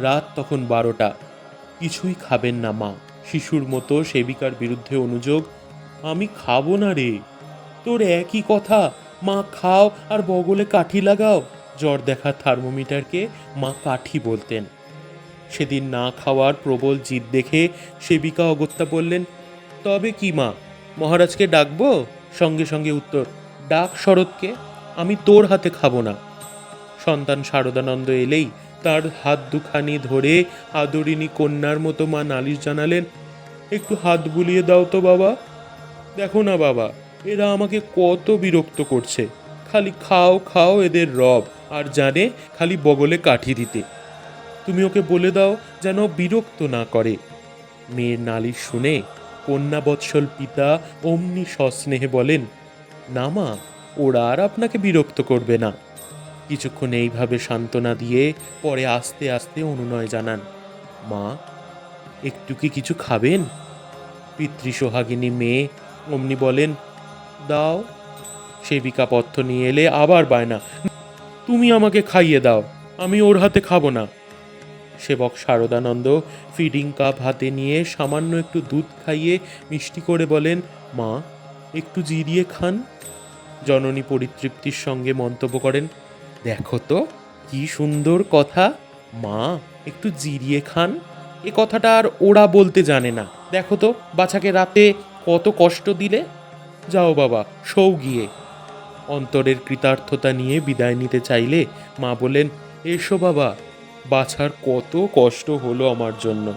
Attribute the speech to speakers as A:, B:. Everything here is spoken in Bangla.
A: রাত তখন বারোটা। কিছুই খাবেন না মা। শিশুর মতো সেবিকার বিরুদ্ধে অনুযোগ, আমি খাব না রে। তোর একই কথা। মা, খাও আর বগলে কাঠি লাগাও। জ্বর দেখা থার্মোমিটারকে মা কাঠি বলতেন। সেদিন না খাওয়ার প্রবল জিদ দেখে সেবিকা অগত্যা বললেন, তবে কি মা? মহারাজকে ডাকবো? সঙ্গে সঙ্গে উত্তর, ডাক শরৎকে। আমি তোর হাতে খাব না। সন্তান শারদানন্দ এলেই তার হাত দুখানি ধরে আদরিনী কন্যার মতো মা নালিশ জানালেন, একটু হাত বুলিয়ে দাও তো বাবা। দেখো না বাবা, এরা আমাকে কত বিরক্ত করছে। খালি খাও খাও এদের রব, আর জানে খালি বগলে কাঠি দিতে। তুমি ওকে বলে দাও যেন বিরক্ত না করে। মেয়ের নালিশ শুনে কন্যা বৎসল পিতা অমনি সস্নেহে বলেন, না মা, ওরা আর আপনাকে বিরক্ত করবে না। কিছুক্ষণ এইভাবে সান্ত্বনা দিয়ে পরে আস্তে আস্তে অনুনয় জানান, মা, একটু কি কিছু খাবেন? পিতৃসোহাগিনী মেয়ে অমনি বলেন, দাও। সেবিকা পথ্য নিয়ে এলে আবার বায়না, তুমি আমাকে খাইয়ে দাও, আমি ওর হাতে খাব না। সেবক শারদানন্দ ফিডিং কাপ হাতে নিয়ে সামান্য একটু দুধ খাইয়ে মিষ্টি করে বলেন, মা, একটু জিরিয়ে খান। জননী পরিতৃপ্তির সঙ্গে মন্তব্য করেন দেখো তো, কি সুন্দর কথা। মা, একটু জিরিয়ে খান। এ কথাটা আর ওরা বলতে জানে না। দেখো তো, বাছাকে রাতে কত কষ্ট দিলে। যাও বাবা সৌ গিয়ে। অন্তরের কৃতার্থতা নিয়ে বিদায় নিতে চাইলে মা বলেন, এসো বাবা, বাছার কত কষ্ট হলো আমার জন্য।